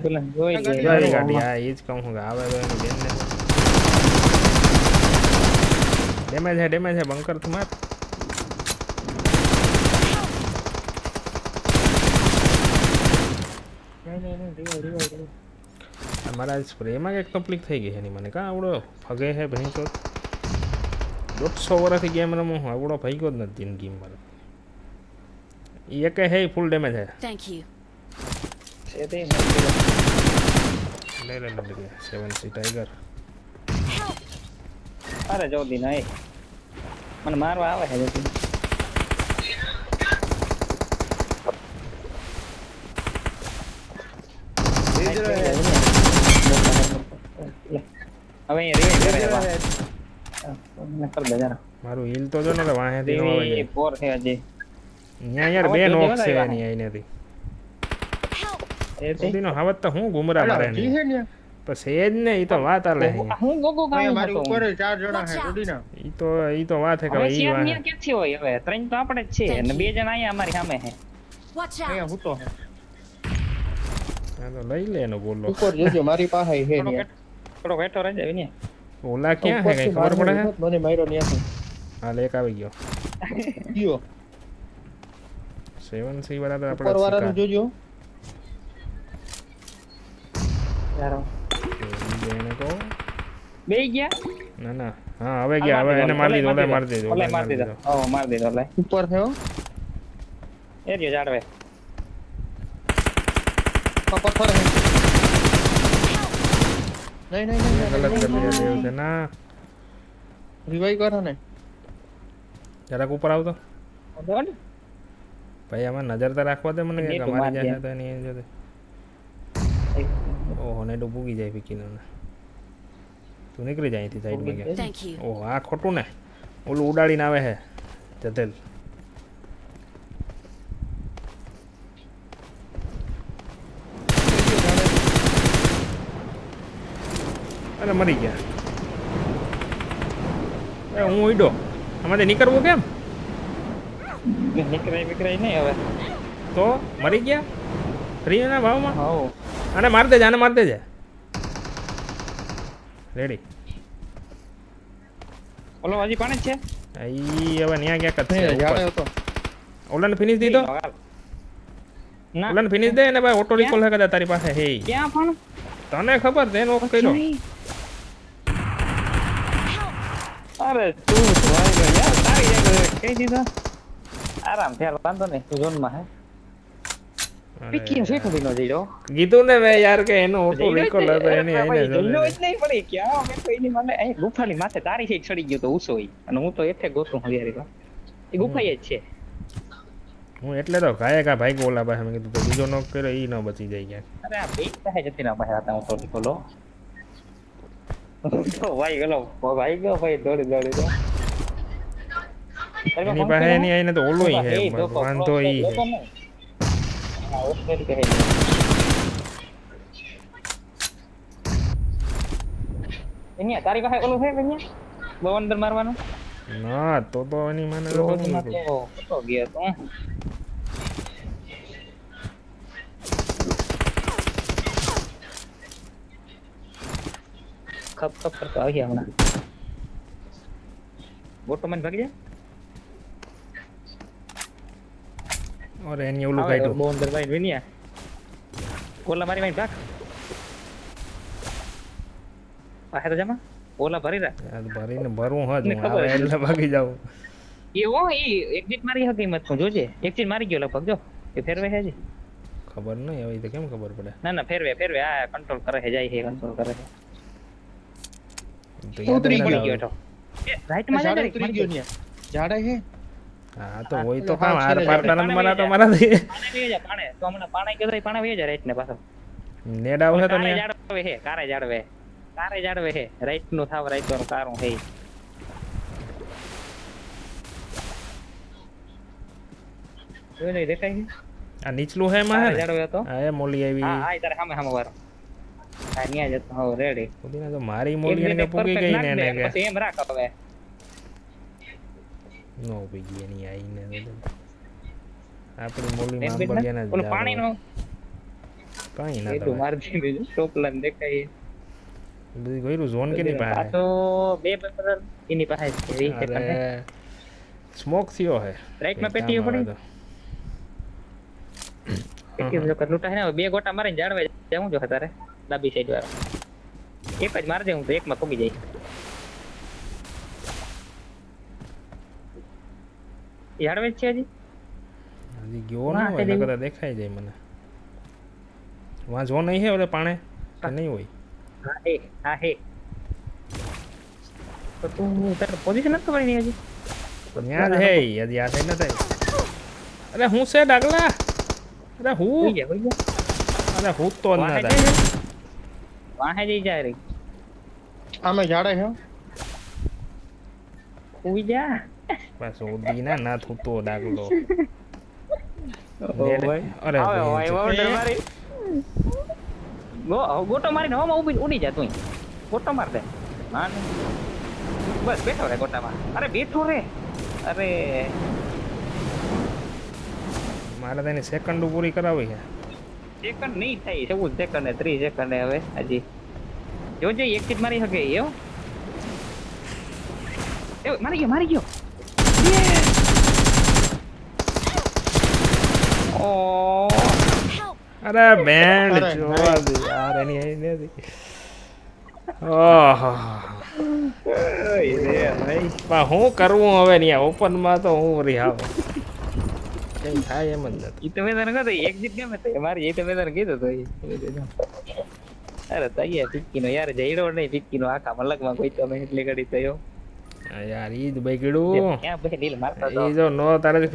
પેલા જોઈ લે જોઈ ગાડી હા એ જ કહું છું કે આવે તો એની બેનને ડેમેજ છે ડેમેજ છે બંકર તું માર નહીં, નહીં, નહીં, revive, revive, revive. આ મારા સ્પ્રેમાં કંઈક તકલીફ થઈ ગઈ છે એની મને કાં આવડો ફગે છે ભાઈ તો દોઢસો વર્ષથી ગેમ રમું હું આવડો ભાગ્યો જ નથી જિંદગીમાં મારે એ એક હે ફૂલ ડેમેજ છે Thank you. નહીં, પેલા. લે લે લે લે સેવન સી ટાઈગર અરે જોદી નહીં મને મારવા આવે છે લે. હવે દે જરા. મારું હિલ તો જો ને વાહે વાહેથી નો આવે 4 છે હજી. યાર બે નોક છે એની આઈનેથી એ સુધીનો હાવત તો હું ગુમરા મારે જી નહીં છે ને ને એ તો વાત આલે હું ગોગો ગાઉં મારી ઉપર ચાર જણા Watch છે ઈ તો ઈ તો વાત છે કે ઈ વાત ન્યા ક્યાંથી હોય હવે? ત્રણ તો આપણે જ છે અને બે જણા અહીંયા અમારી સામે છે અહીંયા હું તો હા. તો લઈ લે એનો બોલો ઉપર જોજો મારી પાસે છે ને થોડો વેઠો રહી જાય ને ઓલા ક્યાં હે કઈ ખબર પડે છે મને માર્યો ને હા લેક આવી ગયો. ગયો. સી વાળા તો ઉપર વાળાનું આપણે જોજો. Claro. Viene con. Bella. No, no. Ah, a ver, ya, a ver, viene Mardido, ¿dónde es Mardido? Hola, Mardido. Oh, Mardido, hola. ¿Un puerto? Erio, ya lo ves. Por, por, por. No, no, no, no. No, no, no, no. No, no, no, no. No, no, no, no. ¿Ya la ocupa el auto? ¿Dónde van? Pues ya, man, ayer te las cuatro, man, que camarilla ya tenía. અમારી મારી જાય તો એની એની જોડે ઓહો ને ડૂબુગી જાય વિકીનો ને તું નીકળી જાય અહીંથી સાઈડમાં ગયા ઓહો આ ખોટું ને. ઓલું ઉડાડીને આવે હે જતેલ. અરે મરી ગયા. એ હું ઈડો આમાંથી નીકળવું કેમ? નીકળાય બીકરાય નહીં હવે. તો મરી ગયા? ફ્રીના ભાવમાં? હો આને માર દેજે આને માર દેજે રેડી ઓલો હજી પાણી જ છે ઈ હવે ન્યા ક્યાંક જ નહીં, છે જાડે ઉપર. હતો ઓલાને ફિનિશ દીધો ના ઓલાને ફિનિશ દે ને ભાઈ ઓટો રિકોલ હે કદાચ તારી પાસે હે ક્યાં પણ તને ખબર છે એનો કર્યો અરે તું ભાઈ ગયો યાર તારી યાર કહી દીધા આરામ થયા વાંધો નહીં તું ઝોનમાં હે પીકી છે કદી નો જઈડો કીધું ને મેં યાર કે એનો ઓટો રિકોલ હતો એની આઈને જઈડો. જ નહીં પડી ક્યાં મેં તો એની મને અહીં ગુફાની માથે તારી છે ચડી ગયો તો ઉસો ઈ. અને હું તો એઠે ગોતું હું યાર એ ગુફાઈ જ છે. હું એટલે તો ગાયે કા ભાઈ ઓલા પાસે મેં કીધું તો બીજો નોક કર્યો ઈ ન બચી જાય ક્યાં અરે આ બે પાસે જતી ના પાસે હતા હું તો નીકળો તો ભાઈ ગયો ભાઈ ગયો ભાઈ દોડી દોડી તો એની પાસે એની આઈને તો ઓલો હે વાંધો ઈ હે અહીંયા તારી પાસે ઓલું છે કન્યા બહુ અંદર મારવાનું? ના તો તો એની મને નથી. તો ગયો તો? ખપ ખપ કરતો આવી હમણાં. બોટો મને ભાગી જાય અરે એની ઓલું આવે કાઢ્યું બહુ અંદર ભાઈ વિનિયા ઓલા મારી ભાઈ ભાગ પાસે તો જમા ઓલા ભરી રાખ યાર ભરીને ભરવું હોત મને હું ખબર આવે હતી. એટલે ભાગી જાઉં એવો ઈ એક્ઝિટ મારી હતી મત જોજે એક્ઝિટ મારી ગયો લગભગ જો એ ફેરવે છે હજી ખબર નહીં હવે ઈ તો કેમ ખબર પડે ના ના ફેરવે ફેરવે આ કંટ્રોલ કરે છે જાય છે કંટ્રોલ કરે છે તો યાદ ઉતરી જ પડી નથી ગયો આવતું. તો રાઈટ માં ઝાડે જાય ઉતરી ગયો ને ઝાડે છે હા તો હોય તો કામ ને, પાર તને તો વહી મારાથી પાણે તો મને પાણે કે તો પાણે જાય રાઈટ ને પાછો. નેડ આવશે તો કારે જાડવે હે કારે જાડવે. કારે જાડવે હે રાઈટનું થાવ રાઈટનું કારું હે જોઈ લઈ દેખાય છે? આ નીચલું હે માં હે જાડવે તો હા એ મોલી આવી. હા આ તારે સામે સામે વાળો આ ન્યા જતો હો રેડી તો મારી મોલી એને પૂગી ગઈ ને એને એમ રાખ હવે. નો પૂગી એની આઈને આપણી મોલી એમ માં બી ના? બળિયાને જ ઓલું જાડો. પાણીનો કાંઈ ના એટલું થાય મારી દીધું ટોપલા ને દેખાય બધી ગયું ઝોન કેની પાસે પાછો બે પેપર એની પાસે છે વીસ સેકન્ડ છે અરે સ્મોક થયો હે રાઈટમાં કંઈ પેટીઓ કામ આવે પડી? તો. પેટીઓ જો કર લૂંટાય ને હવે બે ગોટા મારીને જાળવે જાઉં જો તારે ડાબી સાઈડ વાળા એક જ મારજે હું તો એકમાં પગી જાય જ છે હજી? હજી ગયો ના હોય નકર તો દેખાઈ જાય મને. વાં જો નહીં હે ઓલે પાણે કે નહીં હોય? હા હે હા હે તો તું તાર પોઝિશન નથી ખબર નહીં હજી? ત્યાં જ હે હજી આ થઈ ન થાય અરે હું છે ડાગલા? અરે હું? અરે હું તો ના થાય. જઈ વાહે જઈ જાય રે. આમે જાડે છે હોઈ જા બસ ઉડી ના ના થૂતો ડાગલો અરે ગોટો મારીને હવામાં ઊભી ઉડી જા તું ગોટો માર દે બસ બેઠો રે ગોટામાં અરે બેઠો રે અરે મારે તેની સેકન્ડ પૂરી કરાવી છે સેકન્ડ નહીં થાય ચૌદ સેકન્ડ ને ત્રીસ સેકન્ડ હવે હજી જોજે એક જ મારી શકે એવું એવું મારી ગયો મારી ગયો ઓ અરે બેન્ડ અરે, જોવા દે યાર એની આઈ નથી ઓહો પણ હું કરવું હવે નહીં ઓપન માં તો હું વળી આવ કઈ થાય એમ જ નથી ઈ તો મેં તને કહ્યું એક્ઝિટ ગમે તે મારી એ તો મેં તને કીધું તો ઈ. અરે તૈયાર પિક્કી નો યાર જઈડો નહીં પિક્કી નો આખા મલકમાં કોઈ તો મેં એટલી ઘડી થયો આ યાર ઈ જ બગડ્યું. તો. જો નો તારે